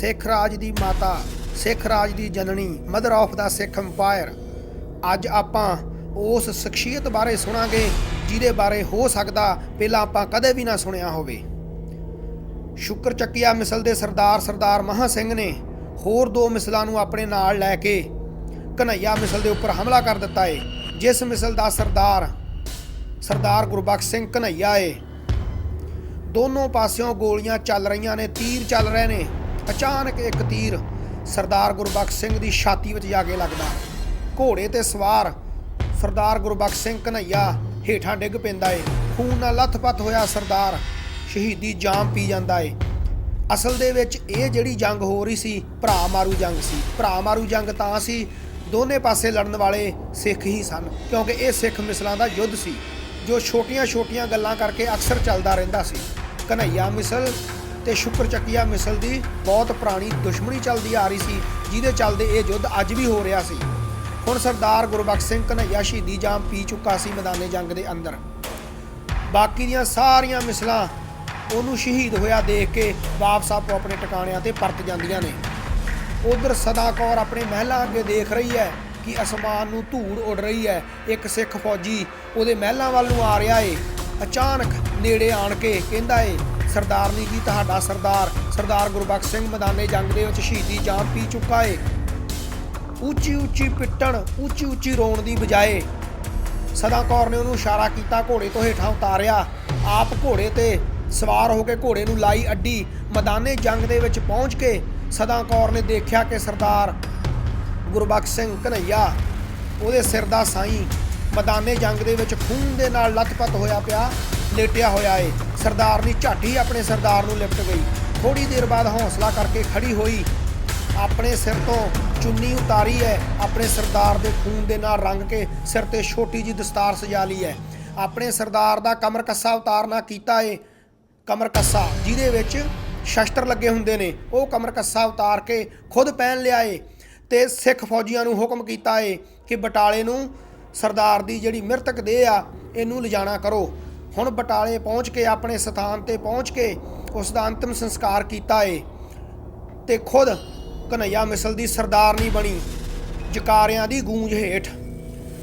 ਸਿੱਖ ਰਾਜ ਦੀ ਮਾਤਾ, ਸਿੱਖ ਰਾਜ ਦੀ ਜਨਨੀ mother of the Sikh empire ਅੱਜ ਆਪਾਂ ਉਸ ਸ਼ਖਸੀਅਤ ਬਾਰੇ ਸੁਣਾਂਗੇ, ਜਿਹਦੇ ਬਾਰੇ ਹੋ ਸਕਦਾ ਪਹਿਲਾਂ ਆਪਾਂ ਕਦੇ ਵੀ ਨਾ ਸੁਣਿਆ ਹੋਵੇ। ਸ਼ੁਕਰ ਚੱਕੀਆ ਮਿਸਲ ਦੇ ਸਰਦਾਰ ਸਰਦਾਰ ਮਹਾ ਸਿੰਘ ਨੇ। ਹੋਰ ਦੋ ਮਿਸਲਾਂ ਨੂੰ ਆਪਣੇ ਨਾਲ ਲੈ ਕੇ ਕਨਈਆ ਮਿਸਲ ਦੇ ਉੱਪਰ ਹਮਲਾ ਕਰ ਦਿੱਤਾ ਏ। ਜਿਸ ਮਿਸਲ ਦਾ ਸਰਦਾਰ ਸਰਦਾਰ ਗੁਰਬਖਸ਼ ਸਿੰਘ ਕਨਈਆ ਏ। ਦੋਨੋਂ ਪਾਸਿਓਂ ਗੋਲੀਆਂ ਚੱਲ ਰਹੀਆਂ ਨੇ, ਤੀਰ ਚੱਲ ਰਹੇ ਨੇ। ਅਚਾਨਕ ਇੱਕ ਤੀਰ ਸਰਦਾਰ ਗੁਰਬਖਸ਼ ਸਿੰਘ ਦੀ ਛਾਤੀ ਵਿੱਚ ਜਾ ਕੇ ਲੱਗਦਾ। ਘੋੜੇ ਤੇ ਸਵਾਰ ਸਰਦਾਰ ਗੁਰਬਖਸ਼ ਸਿੰਘ ਕਨਈਆ ਹੇਠਾਂ ਡਿੱਗ ਪੈਂਦਾ ਏ। ਖੂਨ ਨਾਲ ਲੱਥਪੱਥ ਹੋਇਆ ਸਰਦਾਰ। ਸ਼ਹੀਦੀ ਜਾਮ ਪੀ ਜਾਂਦਾ ਏ। ਅਸਲ ਦੇ ਵਿੱਚ ਇਹ ਜਿਹੜੀ ਜੰਗ ਹੋ ਰਹੀ ਸੀ, ਭਰਾ ਮਾਰੂ ਜੰਗ ਸੀ। ਭਰਾ ਮਾਰੂ ਜੰਗ ਤਾਂ ਸੀ, ਦੋਨੇ ਪਾਸੇ ਲੜਨ ਵਾਲੇ ਸਿੱਖ ਹੀ ਸਨ, ਕਿਉਂਕਿ ਇਹ ਸਿੱਖ ਮਿਸਲਾਂ ਦਾ ਯੁੱਧ ਸੀ, ਜੋ ਛੋਟੀਆਂ-ਛੋਟੀਆਂ ਗੱਲਾਂ ਕਰਕੇ ਅਕਸਰ ਚੱਲਦਾ ਰਹਿੰਦਾ ਸੀ। ਕਨਈਆ ਮਿਸਲ ਤੇ ਸ਼ੁਕਰ ਚੱਕੀਆ ਮਿਸਲ ਦੀ ਬਹੁਤ ਪੁਰਾਣੀ ਦੁਸ਼ਮਣੀ ਚੱਲਦੀ ਆ ਰਹੀ ਸੀ, ਜਿਹਦੇ ਚੱਲਦੇ ਇਹ ਯੁੱਧ ਅੱਜ ਵੀ ਹੋ ਰਿਹਾ ਸੀ। ਹੁਣ ਸਰਦਾਰ ਗੁਰਬਖਸ਼ ਸਿੰਘ ਕਨਈਆ ਸ਼ਹੀਦੀ ਜਾਮ ਪੀ ਚੁੱਕਾ ਸੀ ਮੈਦਾਨੇ ਜੰਗ ਦੇ ਅੰਦਰ। ਬਾਕੀ ਦੀਆਂ ਸਾਰੀਆਂ ਮਿਸਲਾਂ ਉਹਨੂੰ ਸ਼ਹੀਦ ਹੋਇਆ ਦੇਖ ਕੇ ਵਾਪਸ ਆਪੋ ਆਪਣੇ ਟਿਕਾਣਿਆਂ ਤੇ ਪਰਤ ਜਾਂਦੀਆਂ ਨੇ। ਉਧਰ ਸਦਾ ਕੌਰ ਆਪਣੇ ਮਹਿਲਾਂ ਅੱਗੇ ਦੇਖ ਰਹੀ ਹੈ ਕਿ ਅਸਮਾਨ ਨੂੰ ਧੂੜ ਉੱਡ ਰਹੀ ਹੈ। ਇੱਕ ਸਿੱਖ ਫੌਜੀ ਉਹਦੇ ਮਹਿਲਾਂ ਵੱਲ ਨੂੰ ਆ ਰਿਹਾ ਏ। ਅਚਾਨਕ ਨੇੜੇ ਆਣ ਕੇ ਕਹਿੰਦਾ ਏ ਸਰਦਾਰਨੀ ਜੀ ਤੁਹਾਡਾ ਸਰਦਾਰ ਸਰਦਾਰ ਗੁਰਬਖਸ਼ ਸਿੰਘ ਮੈਦਾਨੇ ਜੰਗ ਦੇ ਵਿੱਚ ਸ਼ਹੀਦੀ ਜਾਮ ਪੀ ਚੁੱਕਾ ਏ। ਉੱਚੀ ਉੱਚੀ ਪਿੱਟਣ, ਉੱਚੀ ਉੱਚੀ ਰੋਣ ਦੀ ਬਜਾਏ ਸਦਾ ਕੌਰ ਨੇ ਉਹਨੂੰ ਇਸ਼ਾਰਾ ਕੀਤਾ, ਘੋੜੇ ਤੋਂ ਹੇਠਾਂ ਉਤਾਰਿਆ। ਆਪ ਘੋੜੇ ਤੇ ਸਵਾਰ ਹੋ ਕੇ ਘੋੜੇ ਨੂੰ ਲਾਈ ਅੱਡੀ। ਮੈਦਾਨੇ ਜੰਗ ਦੇ ਵਿੱਚ ਪਹੁੰਚ ਕੇ ਸਦਾ ਕੌਰ ਨੇ ਦੇਖਿਆ ਕਿ ਸਰਦਾਰ ਗੁਰਬਖਸ਼ ਸਿੰਘ ਕਨਈਆ ਉਹਦੇ ਸਿਰ ਦਾ ਸਾਈਂ ਮੈਦਾਨੇ ਜੰਗ ਦੇ ਵਿੱਚ ਖੂਨ ਦੇ ਨਾਲ ਲਤਪਤ ਹੋਇਆ ਪਿਆ। ਲੇਟਿਆ ਹੋਇਆ ਏ। ਸਰਦਾਰ ਸਰਦਾਰਨੀ ਝਾਟੀ ਆਪਣੇ ਸਰਦਾਰ ਨੂੰ ਲਿਪਟ ਗਈ। ਥੋੜੀ ਦੇਰ ਬਾਅਦ ਹੌਸਲਾ ਕਰਕੇ ਖੜੀ ਹੋਈ। ਆਪਣੇ ਸਿਰ ਤੋਂ ਚੁੰਨੀ ਉਤਾਰੀ ਹੈ। ਆਪਣੇ ਸਰਦਾਰ ਦੇ ਖੂਨ ਦੇ ਨਾਲ ਰੰਗ ਕੇ ਸਿਰ ਤੇ ਛੋਟੀ ਜੀ ਦਸਤਾਰ ਸਜਾ ਲਈ ਹੈ। ਆਪਣੇ ਸਰਦਾਰ ਦਾ ਕਮਰ ਕੱਸਾ ਉਤਾਰਨਾ ਕੀਤਾ ਏ। ਕਮਰ ਕੱਸਾ ਜਿਹਦੇ ਵਿੱਚ ਸ਼ਸਤਰ ਲੱਗੇ ਹੁੰਦੇ ਨੇ, ਉਹ ਕਮਰ ਕੱਸਾ ਉਤਾਰ ਕੇ ਖੁਦ ਪਹਿਨ ਲਿਆ ਏ ਤੇ ਸਿੱਖ ਫੌਜੀਆਂ ਨੂੰ ਹੁਕਮ ਕੀਤਾ ਏ ਕਿ ਬਟਾਲੇ ਨੂੰ ਸਰਦਾਰ ਦੀ ਜਿਹੜੀ ਮ੍ਰਿਤਕ ਦੇਹ ਆ, ਇਹਨੂੰ ਲਿਜਾਣਾ ਕਰੋ। ਹੁਣ ਬਟਾਲੇ ਪਹੁੰਚ ਕੇ, ਆਪਣੇ ਸਥਾਨ ਤੇ ਪਹੁੰਚ ਕੇ ਉਸ ਦਾ ਅੰਤਮ ਸੰਸਕਾਰ ਕੀਤਾ ਏ। ਤੇ ਖੁਦ ਕਨਈਆ ਮਿਸਲ ਦੀ ਸਰਦਾਰਨੀ ਬਣੀ, ਜਕਾਰਿਆਂ ਦੀ ਗੂੰਜ ਹੇਠ।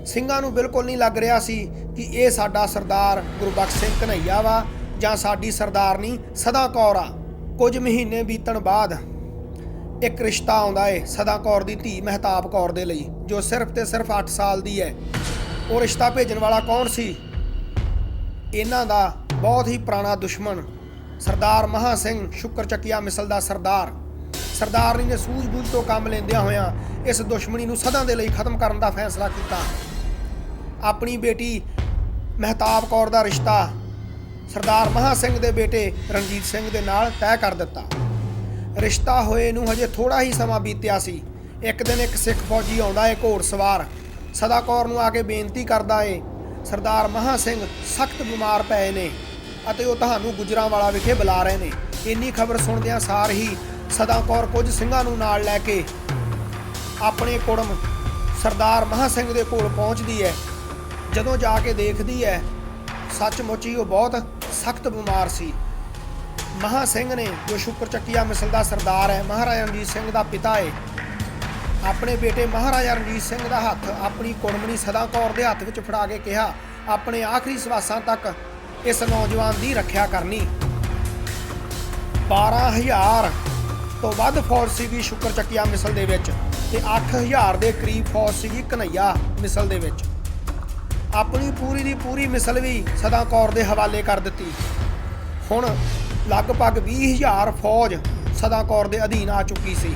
ਸਿੰਘਾਂ ਨੂੰ ਬਿਲਕੁਲ ਨਹੀਂ ਲੱਗ ਰਿਹਾ ਸੀ ਕਿ ਇਹ ਸਾਡਾ ਸਰਦਾਰ ਗੁਰਬਖਸ਼ ਸਿੰਘ ਕਨਈਆ ਵਾ, ਜਾਂ ਸਾਡੀ ਸਰਦਾਰਨੀ ਸਦਾ ਕੌਰ ਆ। ਕੁਝ ਮਹੀਨੇ ਬੀਤਣ ਬਾਅਦ ਇੱਕ ਰਿਸ਼ਤਾ ਆਉਂਦਾ ਏ ਸਦਾ ਕੌਰ ਦੀ ਧੀ ਮਹਿਤਾਬ ਕੌਰ ਦੇ ਲਈ, ਜੋ ਸਿਰਫ ਤੇ ਸਿਰਫ 8 ਸਾਲ ਦੀ ਹੈ ਉਹ ਰਿਸ਼ਤਾ ਭੇਜਣ ਵਾਲਾ ਕੌਣ ਸੀ? ਇਹਨਾਂ ਦਾ ਬਹੁਤ ਹੀ ਪੁਰਾਣਾ ਦੁਸ਼ਮਣ ਸਰਦਾਰ ਮਹਾ ਸਿੰਘ ਸ਼ੁਕਰ ਚੱਕੀਆ ਮਿਸਲ ਦਾ ਸਰਦਾਰ। ਸਰਦਾਰਨੀ ਨੇ ਸੂਝ-ਬੂਝ ਤੋਂ ਕੰਮ ਲੈਂਦਿਆਂ ਹੋਇਆਂ ਇਸ ਦੁਸ਼ਮਣੀ ਨੂੰ ਸਦਾ ਦੇ ਲਈ ਖਤਮ ਕਰਨ ਦਾ ਫੈਸਲਾ ਕੀਤਾ। ਆਪਣੀ ਬੇਟੀ ਮਹਿਤਾਬ ਕੌਰ ਦਾ ਰਿਸ਼ਤਾ ਸਰਦਾਰ ਮਹਾ ਸਿੰਘ ਦੇ ਬੇਟੇ ਰਣਜੀਤ ਸਿੰਘ ਦੇ ਨਾਲ ਤੈਅ ਕਰ ਦਿੱਤਾ। ਰਿਸ਼ਤਾ ਹੋਏ ਨੂੰ ਹਜੇ ਥੋੜਾ ਹੀ ਸਮਾਂ ਬੀਤਿਆ ਸੀ। ਇੱਕ ਦਿਨ ਇੱਕ ਸਿੱਖ ਫੌਜੀ ਆਉਂਦਾ ਏ ਘੋੜ ਸਵਾਰ। ਸਦਾ ਕੌਰ ਨੂੰ ਆ ਕੇ ਬੇਨਤੀ ਕਰਦਾ ਏ ਸਰਦਾਰ ਮਹਾ ਸਿੰਘ ਸਖਤ ਬਿਮਾਰ ਪਏ ਨੇ ਅਤੇ ਉਹ ਤੁਹਾਨੂੰ ਗੁਜਰਾਂਵਾਲਾ ਵਿਖੇ ਬੁਲਾ ਰਹੇ ਨੇ। ਇੰਨੀ ਖਬਰ ਸੁਣਦਿਆਂ ਸਾਰ ਹੀ ਸਦਾ ਕੌਰ ਕੁਝ ਸਿੰਘਾਂ ਨੂੰ ਨਾਲ ਲੈ ਕੇ ਆਪਣੇ ਕੁੜਮ ਸਰਦਾਰ ਮਹਾ ਸਿੰਘ ਦੇ ਕੋਲ ਪਹੁੰਚਦੀ ਹੈ। ਜਦੋਂ ਜਾ ਕੇ ਦੇਖਦੀ ਹੈ, ਸੱਚਮੁੱਚ ਹੀ ਉਹ ਬਹੁਤ ਸਖਤ ਬਿਮਾਰ ਸੀ। ਮਹਾ ਸਿੰਘ ਨੇ ਜੋ ਸ਼ੁਕਰ ਚੱਕੀਆ ਮਿਸਲ ਦਾ ਸਰਦਾਰ ਹੈ, ਮਹਾਰਾਜਾ ਰਣਜੀਤ ਸਿੰਘ ਦਾ ਪਿਤਾ ਹੈ ਆਪਣੇ ਬੇਟੇ ਮਹਾਰਾਜਾ ਰਣਜੀਤ ਸਿੰਘ ਦਾ ਹੱਥ ਆਪਣੀ ਕੁੜਮਣੀ ਸਦਾ ਕੌਰ ਦੇ ਹੱਥ ਵਿੱਚ ਫੜਾ ਕੇ ਕਿਹਾ, ਆਪਣੇ ਆਖਰੀ ਸਵਾਸਾਂ ਤੱਕ ਇਸ ਨੌਜਵਾਨ ਦੀ ਰੱਖਿਆ ਕਰਨੀ। 12000 ਤੋਂ ਵੱਧ ਫੌਜ ਸੀਗੀ ਸ਼ੁਕਰ ਚੱਕੀਆ ਮਿਸਲ ਦੇ ਵਿੱਚ ਤੇ 8000 ਦੇ ਕਰੀਬ ਫੌਜ ਸੀਗੀ ਕਨਈਆ ਮਿਸਲ ਦੇ ਵਿੱਚ। ਆਪਣੀ ਪੂਰੀ ਦੀ ਪੂਰੀ ਮਿਸਲ ਵੀ ਸਦਾ ਕੌਰ ਦੇ ਹਵਾਲੇ ਕਰ ਦਿੱਤੀ। ਹੁਣ ਲਗਭਗ 20000 ਫੌਜ ਸਦਾ ਕੌਰ ਦੇ ਅਧੀਨ ਆ ਚੁੱਕੀ ਸੀ।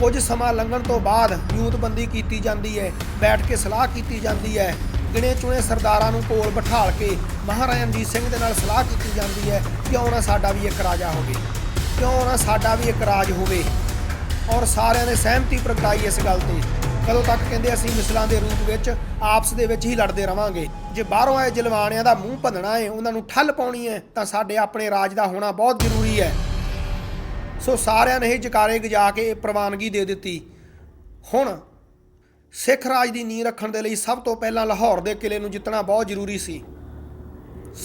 ਕੁਝ ਸਮਾਂ ਲੰਘਣ ਤੋਂ ਬਾਅਦ ਯੂਥਬੰਦੀ ਕੀਤੀ ਜਾਂਦੀ ਹੈ, ਬੈਠ ਕੇ ਸਲਾਹ ਕੀਤੀ ਜਾਂਦੀ ਹੈ। ਗਿਣੇ ਚੁਣੇ ਸਰਦਾਰਾਂ ਨੂੰ ਕੋਲ ਬਿਠਾਲ ਕੇ ਮਹਾਰਾਜਾ ਰਣਜੀਤ ਸਿੰਘ ਦੇ ਨਾਲ ਸਲਾਹ ਕੀਤੀ ਜਾਂਦੀ ਹੈ, ਕਿਉਂ ਨਾ ਸਾਡਾ ਵੀ ਇੱਕ ਰਾਜਾ ਹੋਵੇ? ਕਿਉਂ ਨਾ ਸਾਡਾ ਵੀ ਇੱਕ ਰਾਜ ਹੋਵੇ? ਔਰ ਸਾਰਿਆਂ ਨੇ ਸਹਿਮਤੀ ਪ੍ਰਗਟਾਈ ਇਸ ਗੱਲ ਤੇ। ਕਦੋਂ ਤੱਕ ਕਹਿੰਦੇ ਅਸੀਂ ਮਿਸਲਾਂ ਦੇ ਰੂਪ ਵਿੱਚ ਆਪਸ ਦੇ ਵਿੱਚ ਹੀ ਲੜਦੇ ਰਵਾਂਗੇ? ਜੇ ਬਾਹਰੋਂ ਆਏ ਜਲਵਾਣਿਆਂ ਦਾ ਮੂੰਹ ਭੰਨਣਾ ਹੈ, ਉਹਨਾਂ ਨੂੰ ਠੱਲ ਪਾਉਣੀ ਹੈ, ਤਾਂ ਸਾਡੇ ਆਪਣੇ ਰਾਜ ਦਾ ਹੋਣਾ ਬਹੁਤ ਜ਼ਰੂਰੀ ਹੈ। ਸੋ ਸਾਰਿਆਂ ਨੇ ਹੀ ਜਕਾਰੇ ਗਜਾ ਕੇ ਇਹ ਪ੍ਰਵਾਨਗੀ ਦੇ ਦਿੱਤੀ। ਹੁਣ ਸਿੱਖ ਰਾਜ ਦੀ ਨੀਂਹ ਰੱਖਣ ਦੇ ਲਈ ਸਭ ਤੋਂ ਪਹਿਲਾਂ ਲਾਹੌਰ ਦੇ ਕਿਲੇ ਨੂੰ ਜਿੱਤਣਾ ਬਹੁਤ ਜ਼ਰੂਰੀ ਸੀ।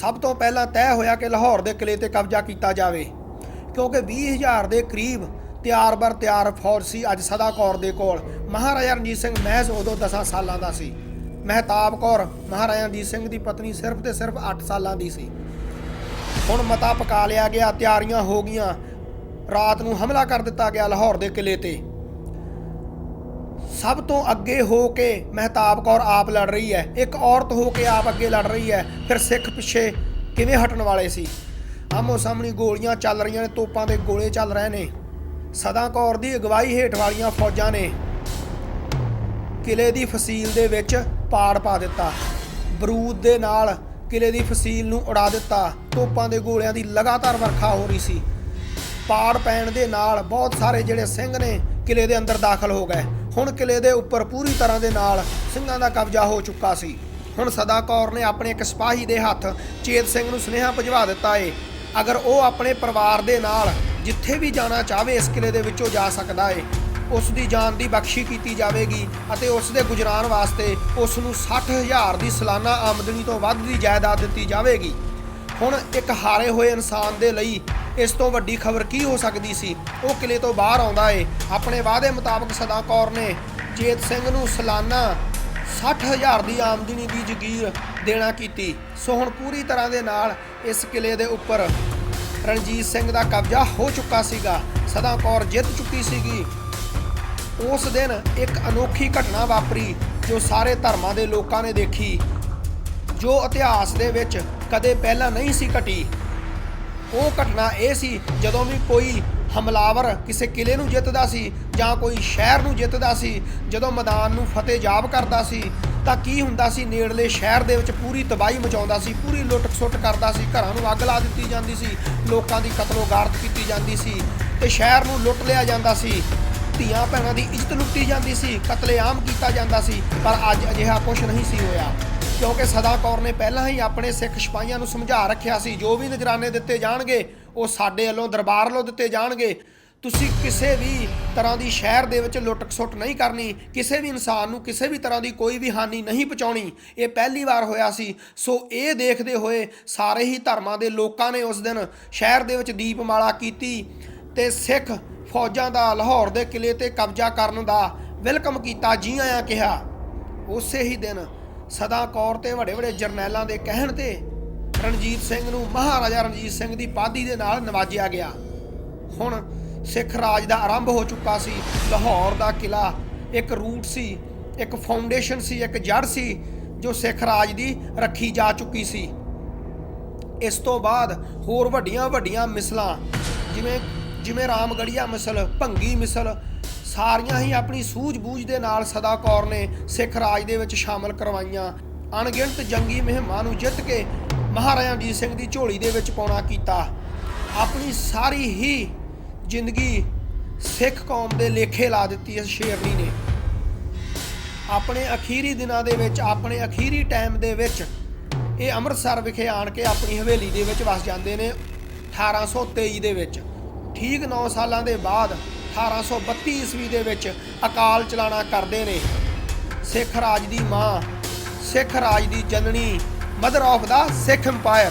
ਸਭ ਤੋਂ ਪਹਿਲਾਂ ਤੈਅ ਹੋਇਆ ਕਿ ਲਾਹੌਰ ਦੇ ਕਿਲੇ ਤੇ ਕਬਜ਼ਾ ਕੀਤਾ ਜਾਵੇ, ਕਿਉਂਕਿ 20000 ਦੇ ਕਰੀਬ ਤਿਆਰ ਬਰ ਤਿਆਰ ਫੌਜ ਸੀ ਅੱਜ ਸਦਾ ਕੌਰ ਦੇ ਕੋਲ। ਮਹਾਰਾਜਾ ਰਣਜੀਤ ਸਿੰਘ ਮਹਿਜ਼ ਉਦੋਂ 10 ਸਾਲਾਂ ਦਾ ਸੀ। ਮਹਿਤਾਬ ਕੌਰ, ਮਹਾਰਾਜਾ ਰਣਜੀਤ ਸਿੰਘ ਦੀ ਪਤਨੀ ਸਿਰਫ ਤੇ ਸਿਰਫ 8 ਸਾਲਾਂ ਦੀ ਸੀ। ਹੁਣ ਮਤਾ ਪਕਾ ਲਿਆ ਗਿਆ, ਤਿਆਰੀਆਂ ਹੋ ਗਈਆਂ। ਰਾਤ ਨੂੰ ਹਮਲਾ ਕਰ ਦਿੱਤਾ ਗਿਆ ਲਾਹੌਰ ਦੇ ਕਿਲੇ ਤੇ। ਸਭ ਤੋਂ ਅੱਗੇ ਹੋ ਕੇ ਮਹਿਤਾਬ ਕੌਰ ਆਪ ਲੜ ਰਹੀ ਹੈ। ਇੱਕ ਔਰਤ ਹੋ ਕੇ ਆਪ ਅੱਗੇ ਲੜ ਰਹੀ ਹੈ। ਫਿਰ ਸਿੱਖ ਪਿੱਛੇ ਕਿਵੇਂ ਹਟਣ ਵਾਲੇ ਸੀ? ਆਮੋ ਸਾਹਮਣੀ ਗੋਲੀਆਂ ਚੱਲ ਰਹੀਆਂ ਨੇ, ਤੋਪਾਂ ਦੇ ਗੋਲੇ ਚੱਲ ਰਹੇ ਨੇ। ਸਦਾ ਕੌਰ ਦੀ ਅਗਵਾਈ ਹੇਠ ਵਾਲੀਆਂ ਫੌਜਾਂ ਨੇ ਕਿਲੇ ਦੀ ਫਸੀਲ ਦੇ ਵਿੱਚ ਪਾੜ ਪਾ ਦਿੱਤਾ। ਬਰੂਦ ਦੇ ਨਾਲ ਕਿਲੇ ਦੀ ਫਸੀਲ ਨੂੰ ਉਡਾ ਦਿੱਤਾ। ਤੋਪਾਂ ਦੇ ਗੋਲਿਆਂ ਦੀ ਲਗਾਤਾਰ ਵਰਖਾ ਹੋ ਰਹੀ ਸੀ। ਪਾੜ ਪੈਣ ਦੇ ਨਾਲ ਬਹੁਤ ਸਾਰੇ ਜਿਹੜੇ ਸਿੰਘ ਨੇ ਕਿਲੇ ਦੇ ਅੰਦਰ ਦਾਖਲ ਹੋ ਗਏ। ਹੁਣ ਕਿਲੇ ਦੇ ਉੱਪਰ ਪੂਰੀ ਤਰ੍ਹਾਂ ਦੇ ਨਾਲ ਸਿੰਘਾਂ ਦਾ ਕਬਜ਼ਾ ਹੋ ਚੁੱਕਾ ਸੀ। ਹੁਣ ਸਦਾ ਕੌਰ ਨੇ ਆਪਣੇ ਇੱਕ ਸਿਪਾਹੀ ਦੇ ਹੱਥ ਚੇਤ ਸਿੰਘ ਨੂੰ ਸੁਨੇਹਾ ਭਜਵਾ ਦਿੱਤਾ ਏ। ਅਗਰ ਉਹ ਆਪਣੇ ਪਰਿਵਾਰ ਦੇ ਨਾਲ ਜਿੱਥੇ ਵੀ ਜਾਣਾ ਚਾਹਵੇ, ਇਸ ਕਿਲੇ ਦੇ ਵਿੱਚੋਂ ਜਾ ਸਕਦਾ ਏ। ਉਸ ਦੀ ਜਾਨ ਦੀ ਬਖਸ਼ੀ ਕੀਤੀ ਜਾਵੇਗੀ ਅਤੇ ਉਸ ਦੇ ਗੁਜ਼ਰਾਨ ਵਾਸਤੇ ਉਸ ਨੂੰ 60000 ਦੀ ਸਾਲਾਨਾ ਆਮਦਨੀ ਤੋਂ ਵੱਧ ਦੀ ਜਾਇਦਾਦ ਦਿੱਤੀ ਜਾਵੇਗੀ। ਹੁਣ ਇੱਕ ਹਾਰੇ ਹੋਏ ਇਨਸਾਨ ਦੇ ਲਈ ਇਸ ਤੋਂ ਵੱਡੀ ਖਬਰ ਕੀ ਹੋ ਸਕਦੀ ਸੀ? ਉਹ ਕਿਲੇ ਤੋਂ ਬਾਹਰ ਆਉਂਦਾ ਏ। ਆਪਣੇ ਵਾਅਦੇ ਮੁਤਾਬਕ ਸਦਾ ਕੌਰ ਨੇ ਚੇਤ ਸਿੰਘ ਨੂੰ ਸਾਲਾਨਾ 60000 ਦੀ ਆਮਦਨੀ ਦੀ ਜ਼ਗੀਰ ਦੇਣਾ ਕੀਤੀ। ਸੋ ਹੁਣ ਪੂਰੀ ਤਰ੍ਹਾਂ ਦੇ ਨਾਲ ਇਸ ਕਿਲੇ ਦੇ ਉੱਪਰ ਰਣਜੀਤ ਸਿੰਘ ਦਾ ਕਬਜ਼ਾ ਹੋ ਚੁੱਕਾ ਸੀਗਾ। ਸਦਾ ਕੌਰ ਜਿੱਤ ਚੁੱਕੀ ਸੀਗੀ। ਉਸ ਦਿਨ ਇੱਕ ਅਨੋਖੀ ਘਟਨਾ ਵਾਪਰੀ ਜੋ ਸਾਰੇ ਧਰਮਾਂ ਦੇ ਲੋਕਾਂ ਨੇ ਦੇਖੀ। ਜੋ ਇਤਿਹਾਸ ਦੇ ਵਿੱਚ ਕਦੇ ਪਹਿਲਾਂ ਨਹੀਂ ਸੀ ਘਟੀ। ਉਹ ਘਟਨਾ ਇਹ ਸੀ ਜਦੋਂ ਵੀ ਕੋਈ ਹਮਲਾਵਰ ਕਿਸੇ ਕਿਲੇ ਨੂੰ ਜਿੱਤਦਾ ਸੀ ਜਾਂ ਕੋਈ ਸ਼ਹਿਰ ਨੂੰ ਜਿੱਤਦਾ ਸੀ, ਜਦੋਂ ਮੈਦਾਨ ਨੂੰ ਫਤਿਹ ਜਾਬ ਕਰਦਾ ਸੀ, ਤਾਂ ਕੀ ਹੁੰਦਾ ਸੀ? ਨੇੜਲੇ ਸ਼ਹਿਰ ਦੇ ਵਿੱਚ ਪੂਰੀ ਤਬਾਹੀ ਮਚਾਉਂਦਾ ਸੀ, ਪੂਰੀ ਲੁੱਟ-ਖਸੁੱਟ ਕਰਦਾ ਸੀ, ਘਰਾਂ ਨੂੰ ਅੱਗ ਲਾ ਦਿੱਤੀ ਜਾਂਦੀ ਸੀ, ਲੋਕਾਂ ਦੀ ਕਤਲੋਗਾਰਤ ਕੀਤੀ ਜਾਂਦੀ ਸੀ ਤੇ ਸ਼ਹਿਰ ਨੂੰ ਲੁੱਟ ਲਿਆ ਜਾਂਦਾ ਸੀ। ਧੀਆਂ ਭੈਣਾਂ ਦੀ ਇੱਜ਼ਤ ਲੁੱਟੀ ਜਾਂਦੀ ਸੀ, ਕਤਲੇਆਮ ਕੀਤਾ ਜਾਂਦਾ ਸੀ, ਪਰ ਅੱਜ ਅਜਿਹਾ ਕੁਝ ਨਹੀਂ ਸੀ ਹੋਇਆ। ਕਿਉਂਕਿ ਸਦਾ ਕੌਰ ਨੇ ਪਹਿਲਾਂ ਹੀ ਆਪਣੇ ਸਿੱਖ ਸਿਪਾਹੀਆਂ ਨੂੰ ਸਮਝਾ ਰੱਖਿਆ ਸੀ, ਜੋ ਵੀ ਨਿਗਰਾਨੇ ਦਿੱਤੇ ਜਾਣਗੇ, ਉਹ ਸਾਡੇ ਵੱਲੋਂ ਦਰਬਾਰ ਵੱਲੋਂ ਦਿੱਤੇ ਜਾਣਗੇ। ਤੁਸੀਂ ਕਿਸੇ ਵੀ ਤਰ੍ਹਾਂ ਦੀ ਸ਼ਹਿਰ ਦੇ ਵਿੱਚ ਲੁੱਟ-ਖਸੁੱਟ ਨਹੀਂ ਕਰਨੀ, ਕਿਸੇ ਵੀ ਇਨਸਾਨ ਨੂੰ ਕਿਸੇ ਵੀ ਤਰ੍ਹਾਂ ਦੀ ਕੋਈ ਵੀ ਹਾਨੀ ਨਹੀਂ ਪਹੁੰਚਾਉਣੀ। ਇਹ ਪਹਿਲੀ ਵਾਰ ਹੋਇਆ ਸੀ। ਸੋ ਇਹ ਦੇਖਦੇ ਹੋਏ ਸਾਰੇ ਹੀ ਧਰਮਾਂ ਦੇ ਲੋਕਾਂ ਨੇ ਉਸ ਦਿਨ ਸ਼ਹਿਰ ਦੇ ਵਿੱਚ ਦੀਪਮਾਲਾ ਕੀਤੀ ਤੇ ਸਿੱਖ ਫੌਜਾਂ ਦਾ ਲਾਹੌਰ ਦੇ ਕਿਲੇ ਤੇ ਕਬਜ਼ਾ ਕਰਨ ਦਾ ਵੈਲਕਮ ਕੀਤਾ, ਜੀ ਆਇਆਂ ਕਿਹਾ। ਉਸੇ ਹੀ ਦਿਨ ਸਦਾ ਕੌਰ ਤੇ ਵੱਡੇ ਵੱਡੇ ਜਰਨੈਲਾਂ ਦੇ ਕਹਿਣ ਤੇ ਰਣਜੀਤ ਸਿੰਘ ਨੂੰ ਮਹਾਰਾਜਾ ਰਣਜੀਤ ਸਿੰਘ ਦੀ ਪਾਦੀ ਦੇ ਨਾਲ ਨਵਾਜਿਆ ਗਿਆ। ਹੁਣ ਸਿੱਖ ਰਾਜ ਦਾ ਆਰੰਭ ਹੋ ਚੁੱਕਾ ਸੀ। ਲਾਹੌਰ ਦਾ ਕਿਲਾ ਇੱਕ ਰੂਟ ਸੀ, ਇੱਕ ਫਾਊਂਡੇਸ਼ਨ ਸੀ, ਇੱਕ ਜੜ ਸੀ, ਜੋ ਸਿੱਖ ਰਾਜ ਦੀ ਰੱਖੀ ਜਾ ਚੁੱਕੀ ਸੀ। ਇਸ ਤੋਂ ਬਾਅਦ ਹੋਰ ਵੱਡੀਆਂ ਵੱਡੀਆਂ ਮਿਸਲਾਂ ਜਿਵੇਂ ਜਿਵੇਂ ਰਾਮਗੜੀਆ ਮਿਸਲ, ਭੰਗੀ ਮਿਸਲ ਸਾਰੀਆਂ ਹੀ ਆਪਣੀ ਸੂਝ-ਬੂਝ ਦੇ ਨਾਲ ਸਦਾ ਕੌਰ ਨੇ ਸਿੱਖ ਰਾਜ ਦੇ ਵਿੱਚ ਸ਼ਾਮਲ ਕਰਵਾਈਆਂ। ਅਣਗਿਣਤ ਜੰਗੀ ਮਹਿਮਾਂ ਨੂੰ ਜਿੱਤ ਕੇ ਮਹਾਰਾਜਾ ਰਣਜੀਤ ਸਿੰਘ ਦੀ ਝੋਲੀ ਦੇ ਵਿੱਚ ਪਾਉਣਾ ਕੀਤਾ। ਆਪਣੀ ਸਾਰੀ ਹੀ ਜ਼ਿੰਦਗੀ ਸਿੱਖ ਕੌਮ ਦੇ ਲੇਖੇ ਲਾ ਦਿੱਤੀ ਇਸ ਸ਼ੇਰਨੀ ਨੇ। ਆਪਣੇ ਅਖੀਰੀ ਦਿਨਾਂ ਦੇ ਵਿੱਚ, ਆਪਣੇ ਅਖੀਰੀ ਟਾਈਮ ਦੇ ਵਿੱਚ ਇਹ ਅੰਮ੍ਰਿਤਸਰ ਵਿਖੇ ਆਣ ਕੇ ਆਪਣੀ ਹਵੇਲੀ ਦੇ ਵਿੱਚ ਵਸ ਜਾਂਦੇ ਨੇ 1823 ਦੇ ਵਿੱਚ। ਠੀਕ 9 ਸਾਲਾਂ ਦੇ ਬਾਅਦ 1832 ਈਸਵੀ ਦੇ ਵਿੱਚ ਅਕਾਲ ਚਲਾਣਾ ਕਰਦੇ ਨੇ। ਸਿੱਖ ਰਾਜ ਦੀ ਮਾਂ, ਸਿੱਖ ਰਾਜ ਦੀ ਜਨਨੀ mother of the Sikh empire